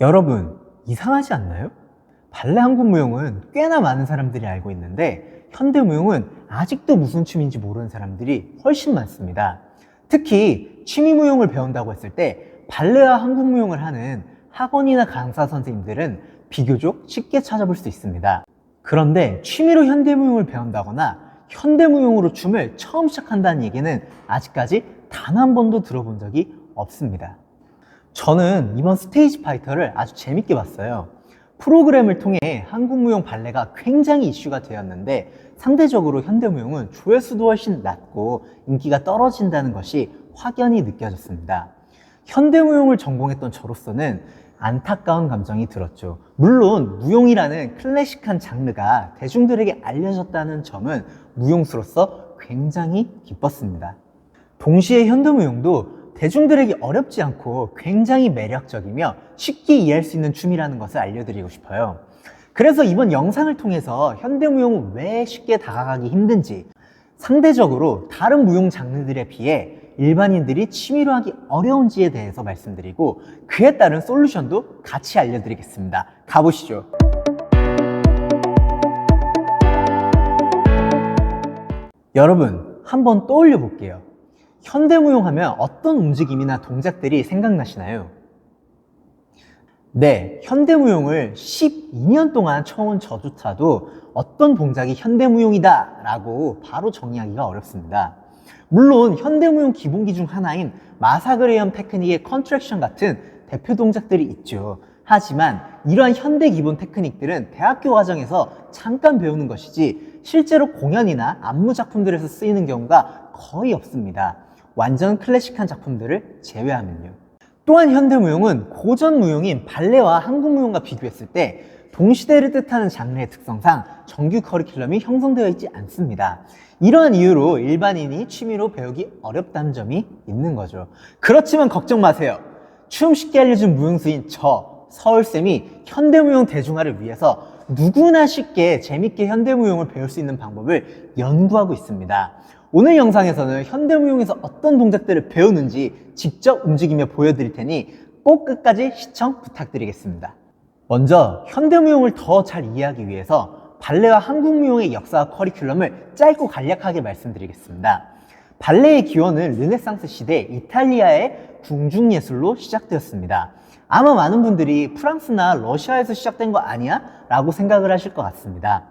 여러분, 이상하지 않나요? 발레 한국 무용은 꽤나 많은 사람들이 알고 있는데 현대 무용은 아직도 무슨 춤인지 모르는 사람들이 훨씬 많습니다. 특히 취미 무용을 배운다고 했을 때 발레와 한국 무용을 하는 학원이나 강사 선생님들은 비교적 쉽게 찾아볼 수 있습니다. 그런데 취미로 현대 무용을 배운다거나 현대 무용으로 춤을 처음 시작한다는 얘기는 아직까지 단 한 번도 들어본 적이 없습니다. 저는 이번 스테이지 파이터를 아주 재밌게 봤어요. 프로그램을 통해 한국 무용 발레가 굉장히 이슈가 되었는데 상대적으로 현대 무용은 조회수도 훨씬 낮고 인기가 떨어진다는 것이 확연히 느껴졌습니다. 현대 무용을 전공했던 저로서는 안타까운 감정이 들었죠. 물론 무용이라는 클래식한 장르가 대중들에게 알려졌다는 점은 무용수로서 굉장히 기뻤습니다. 동시에 현대 무용도 대중들에게 어렵지 않고 굉장히 매력적이며 쉽게 이해할 수 있는 춤이라는 것을 알려드리고 싶어요. 그래서 이번 영상을 통해서 현대무용은 왜 쉽게 다가가기 힘든지 상대적으로 다른 무용 장르들에 비해 일반인들이 취미로 하기 어려운지에 대해서 말씀드리고 그에 따른 솔루션도 같이 알려드리겠습니다. 가보시죠. 여러분, 한번 떠올려 볼게요. 현대무용 하면 어떤 움직임이나 동작들이 생각나시나요? 네, 현대무용을 12년 동안 쳐온 저조차도 어떤 동작이 현대무용이다 라고 바로 정의하기가 어렵습니다. 물론 현대무용 기본기 중 하나인 마사그레이엄 테크닉의 컨트랙션 같은 대표 동작들이 있죠. 하지만 이러한 현대 기본 테크닉들은 대학교 과정에서 잠깐 배우는 것이지 실제로 공연이나 안무 작품들에서 쓰이는 경우가 거의 없습니다. 완전 클래식한 작품들을 제외하면요. 또한 현대무용은 고전 무용인 발레와 한국 무용과 비교했을 때 동시대를 뜻하는 장르의 특성상 정규 커리큘럼이 형성되어 있지 않습니다. 이러한 이유로 일반인이 취미로 배우기 어렵다는 점이 있는 거죠. 그렇지만 걱정 마세요. 춤 쉽게 알려준 무용수인 저, 서울쌤이 현대무용 대중화를 위해서 누구나 쉽게 재밌게 현대무용을 배울 수 있는 방법을 연구하고 있습니다. 오늘 영상에서는 현대무용에서 어떤 동작들을 배우는지 직접 움직이며 보여드릴 테니 꼭 끝까지 시청 부탁드리겠습니다. 먼저 현대무용을 더 잘 이해하기 위해서 발레와 한국무용의 역사와 커리큘럼을 짧고 간략하게 말씀드리겠습니다. 발레의 기원은 르네상스 시대 이탈리아의 궁중예술로 시작되었습니다. 아마 많은 분들이 프랑스나 러시아에서 시작된 거 아니야? 라고 생각을 하실 것 같습니다.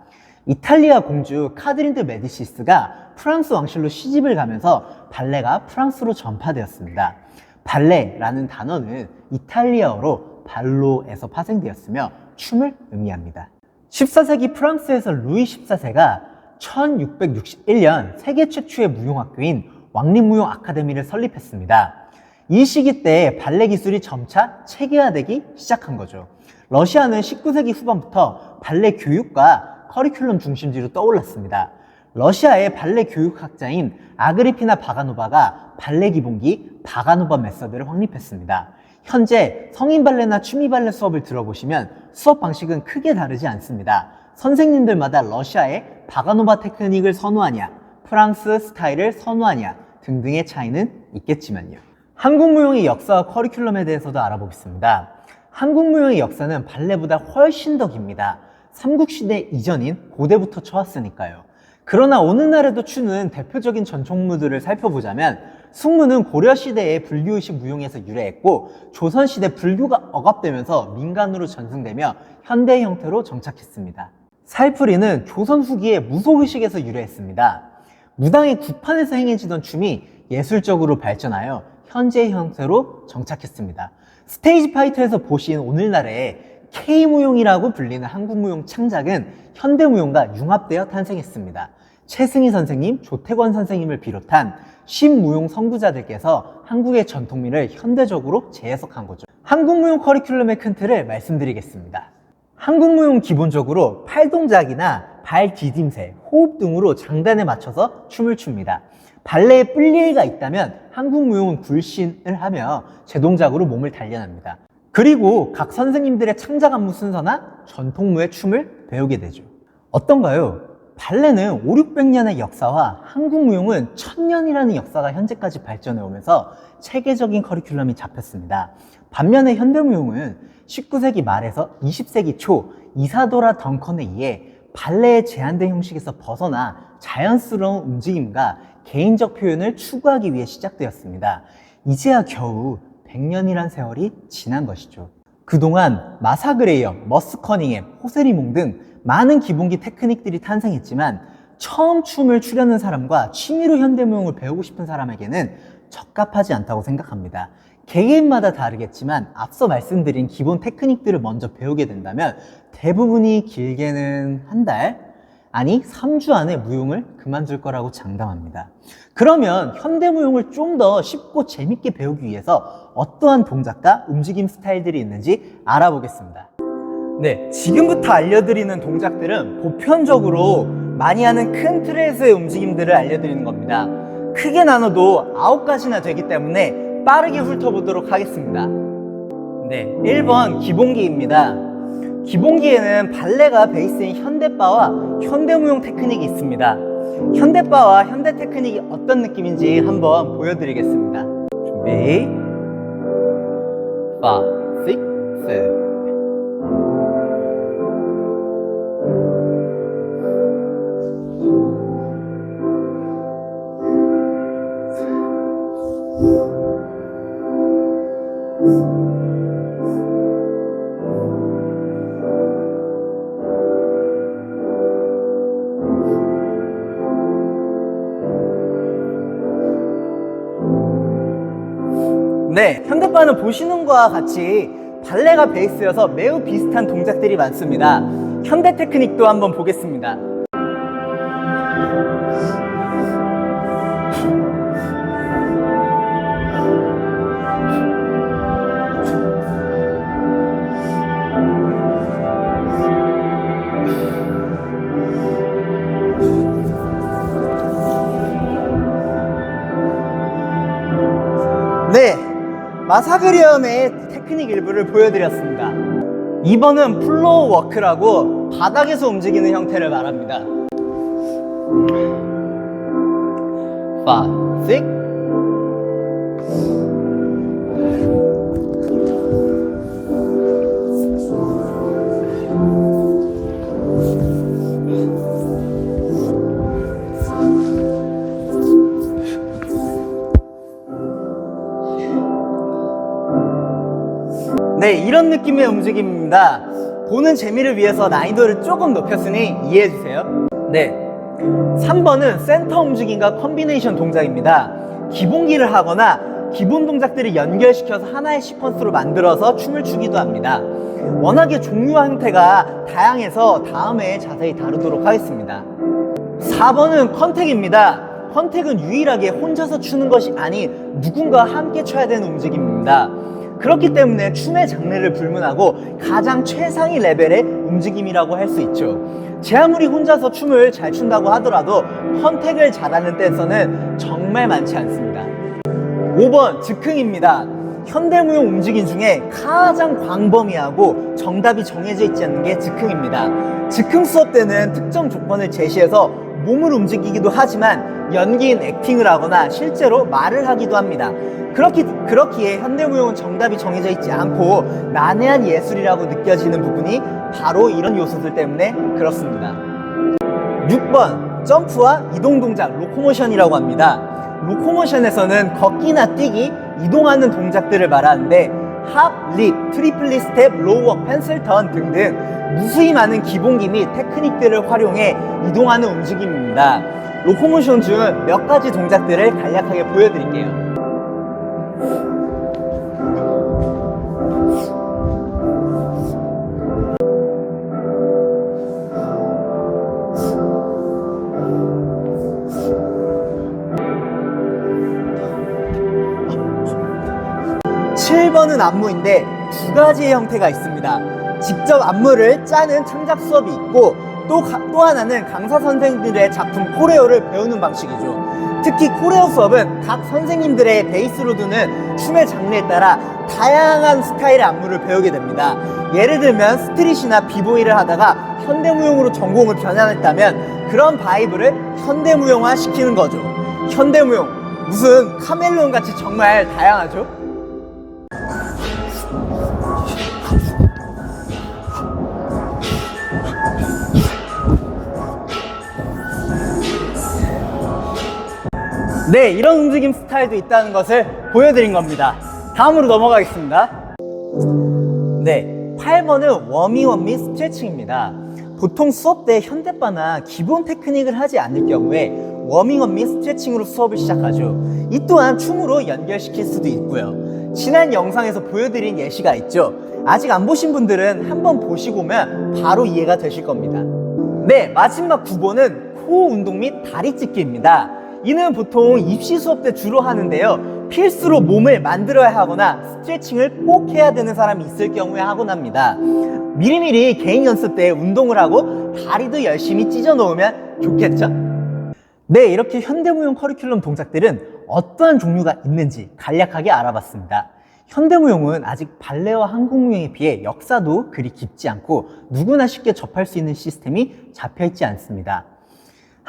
이탈리아 공주 카드린드 메디시스가 프랑스 왕실로 시집을 가면서 발레가 프랑스로 전파되었습니다. 발레라는 단어는 이탈리아어로 발로에서 파생되었으며 춤을 의미합니다. 14세기 프랑스에서 루이 14세가 1661년 세계 최초의 무용학교인 왕립무용 아카데미를 설립했습니다. 이 시기 때 발레 기술이 점차 체계화되기 시작한 거죠. 러시아는 19세기 후반부터 발레 교육과 커리큘럼 중심지로 떠올랐습니다. 러시아의 발레 교육학자인 아그리피나 바가노바가 발레 기본기 바가노바 메서드를 확립했습니다. 현재 성인 발레나 취미 발레 수업을 들어보시면 수업 방식은 크게 다르지 않습니다. 선생님들마다 러시아의 바가노바 테크닉을 선호하냐, 프랑스 스타일을 선호하냐 등등의 차이는 있겠지만요. 한국 무용의 역사와 커리큘럼에 대해서도 알아보겠습니다. 한국 무용의 역사는 발레보다 훨씬 더 깁니다. 삼국시대 이전인 고대부터 쳐왔으니까요. 그러나 오늘날에도 추는 대표적인 전통무들을 살펴보자면 숙무는 고려시대의 불교의식 무용에서 유래했고 조선시대 불교가 억압되면서 민간으로 전승되며 현대 형태로 정착했습니다. 살풀이는 조선 후기의 무속의식에서 유래했습니다. 무당의 구판에서 행해지던 춤이 예술적으로 발전하여 현재 형태로 정착했습니다. 스테이지 파이터에서 보신 오늘날의 K무용이라고 불리는 한국무용 창작은 현대무용과 융합되어 탄생했습니다. 최승희 선생님, 조태권 선생님을 비롯한 신무용 선구자들께서 한국의 전통미를 현대적으로 재해석한 거죠. 한국무용 커리큘럼의 큰 틀을 말씀드리겠습니다. 한국무용 기본적으로 팔동작이나 발 디딤새, 호흡 등으로 장단에 맞춰서 춤을 춥니다. 발레에 뿔리에가 있다면 한국 무용은 굴신을 하며 제 동작으로 몸을 단련합니다. 그리고 각 선생님들의 창작 안무 순서나 전통무의 춤을 배우게 되죠. 어떤가요? 발레는 5, 600년의 역사와 한국 무용은 1000년이라는 역사가 현재까지 발전해 오면서 체계적인 커리큘럼이 잡혔습니다. 반면에 현대무용은 19세기 말에서 20세기 초 이사도라 덩컨에 의해 발레의 제한된 형식에서 벗어나 자연스러운 움직임과 개인적 표현을 추구하기 위해 시작되었습니다. 이제야 겨우 100년이란 세월이 지난 것이죠. 그동안 마사그레이어, 머스 커닝햄, 호세리몽 등 많은 기본기 테크닉들이 탄생했지만 처음 춤을 추려는 사람과 취미로 현대무용을 배우고 싶은 사람에게는 적합하지 않다고 생각합니다. 개개인마다 다르겠지만 앞서 말씀드린 기본 테크닉들을 먼저 배우게 된다면 대부분이 길게는 한 달, 아니 3주 안에 무용을 그만둘 거라고 장담합니다. 그러면 현대 무용을 좀 더 쉽고 재밌게 배우기 위해서 어떠한 동작과 움직임 스타일들이 있는지 알아보겠습니다. 네, 지금부터 알려드리는 동작들은 보편적으로 많이 하는 큰 틀에서의 움직임들을 알려드리는 겁니다. 크게 나눠도 9가지나 되기 때문에 빠르게 훑어보도록 하겠습니다. 네, 1번 기본기입니다. 기본기에는 발레가 베이스인 현대바와 현대무용 테크닉이 있습니다. 현대바와 현대 테크닉이 어떤 느낌인지 한번 보여드리겠습니다. 준비. 5, 6, 7. 네, 현대바는 보시는 것과 같이 발레가 베이스여서 매우 비슷한 동작들이 많습니다. 현대 테크닉도 한번 보겠습니다. 마사그리엄의 테크닉 일부를 보여드렸습니다. 2번은 플로우 워크라고 바닥에서 움직이는 형태를 말합니다. 5, 6, 네, 이런 느낌의 움직임입니다. 보는 재미를 위해서 난이도를 조금 높였으니 이해해 주세요. 네. 3번은 센터 움직임과 컨비네이션 동작입니다. 기본기를 하거나 기본 동작들을 연결시켜서 하나의 시퀀스로 만들어서 춤을 추기도 합니다. 워낙에 종류와 형태가 다양해서 다음에 자세히 다루도록 하겠습니다. 4번은 컨택입니다. 컨택은 유일하게 혼자서 추는 것이 아닌 누군가와 함께 춰야 되는 움직임입니다. 그렇기 때문에 춤의 장르를 불문하고 가장 최상위 레벨의 움직임이라고 할 수 있죠. 제 아무리 혼자서 춤을 잘 춘다고 하더라도 컨택을 잘하는 댄서는 정말 많지 않습니다. 5번 즉흥입니다. 현대무용 움직임 중에 가장 광범위하고 정답이 정해져 있지 않는 게 즉흥입니다. 즉흥 수업 때는 특정 조건을 제시해서 몸을 움직이기도 하지만 연기인 액팅을 하거나 실제로 말을 하기도 합니다. 그렇기, 그렇기에 현대무용은 정답이 정해져 있지 않고 난해한 예술이라고 느껴지는 부분이 바로 이런 요소들 때문에 그렇습니다. 6번 점프와 이동 동작 로코모션이라고 합니다. 로코모션에서는 걷기나 뛰기, 이동하는 동작들을 말하는데 합, 립, 트리플리 스텝, 로우워, 펜슬 턴 등등 무수히 많은 기본기 및 테크닉들을 활용해 이동하는 움직임입니다. 로코모션 중 몇 가지 동작들을 간략하게 보여드릴게요. 칠 번은 안무인데 두 가지의 형태가 있습니다. 직접 안무를 짜는 창작 수업이 있고 또, 가- 또 하나는 강사 선생님들의 작품 코레오를 배우는 방식이죠. 특히 코레오 수업은 각 선생님들의 베이스로 두는 춤의 장르에 따라 다양한 스타일의 안무를 배우게 됩니다. 예를 들면 스트릿이나 비보이를 하다가 현대무용으로 전공을 변환했다면 그런 바이브를 현대무용화 시키는 거죠. 현대무용 무슨 카멜론 같이 정말 다양하죠? 네, 이런 움직임 스타일도 있다는 것을 보여드린 겁니다. 다음으로 넘어가겠습니다. 네, 8번은 워밍업 및 스트레칭입니다. 보통 수업 때 현대바나 기본 테크닉을 하지 않을 경우에 워밍업 및 스트레칭으로 수업을 시작하죠. 이 또한 춤으로 연결시킬 수도 있고요. 지난 영상에서 보여드린 예시가 있죠. 아직 안 보신 분들은 한번 보시고 오면 바로 이해가 되실 겁니다. 네, 마지막 9번은 코 운동 및 다리 찢기입니다. 이는 보통 입시 수업 때 주로 하는데요. 필수로 몸을 만들어야 하거나 스트레칭을 꼭 해야 되는 사람이 있을 경우에 하곤 합니다. 미리미리 개인 연습 때 운동을 하고 다리도 열심히 찢어 놓으면 좋겠죠? 네, 이렇게 현대무용 커리큘럼 동작들은 어떠한 종류가 있는지 간략하게 알아봤습니다. 현대무용은 아직 발레와 한국무용에 비해 역사도 그리 깊지 않고 누구나 쉽게 접할 수 있는 시스템이 잡혀 있지 않습니다.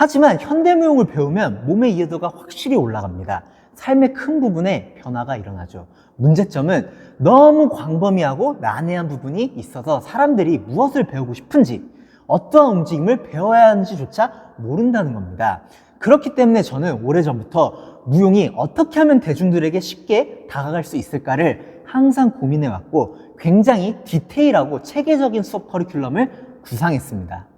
하지만 현대무용을 배우면 몸의 이해도가 확실히 올라갑니다. 삶의 큰 부분에 변화가 일어나죠. 문제점은 너무 광범위하고 난해한 부분이 있어서 사람들이 무엇을 배우고 싶은지 어떠한 움직임을 배워야 하는지조차 모른다는 겁니다. 그렇기 때문에 저는 오래전부터 무용이 어떻게 하면 대중들에게 쉽게 다가갈 수 있을까를 항상 고민해 왔고 굉장히 디테일하고 체계적인 수업 커리큘럼을 구상했습니다.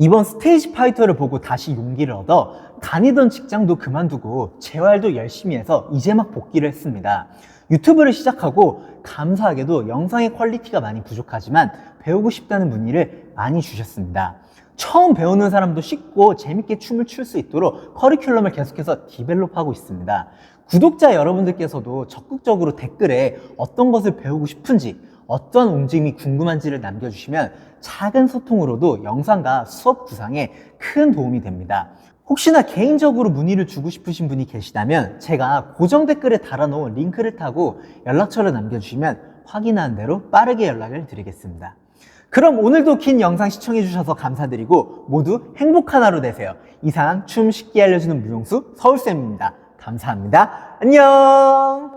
이번 스테이지 파이터를 보고 다시 용기를 얻어 다니던 직장도 그만두고 재활도 열심히 해서 이제 막 복귀를 했습니다. 유튜브를 시작하고 감사하게도 영상의 퀄리티가 많이 부족하지만 배우고 싶다는 문의를 많이 주셨습니다. 처음 배우는 사람도 쉽고 재밌게 춤을 출 수 있도록 커리큘럼을 계속해서 디벨롭하고 있습니다. 구독자 여러분들께서도 적극적으로 댓글에 어떤 것을 배우고 싶은지 어떤 움직임이 궁금한지를 남겨주시면 작은 소통으로도 영상과 수업 구상에 큰 도움이 됩니다. 혹시나 개인적으로 문의를 주고 싶으신 분이 계시다면 제가 고정 댓글에 달아놓은 링크를 타고 연락처를 남겨주시면 확인하는 대로 빠르게 연락을 드리겠습니다. 그럼 오늘도 긴 영상 시청해주셔서 감사드리고 모두 행복한 하루 되세요. 이상 춤 쉽게 알려주는 무용수 서울쌤입니다. 감사합니다. 안녕!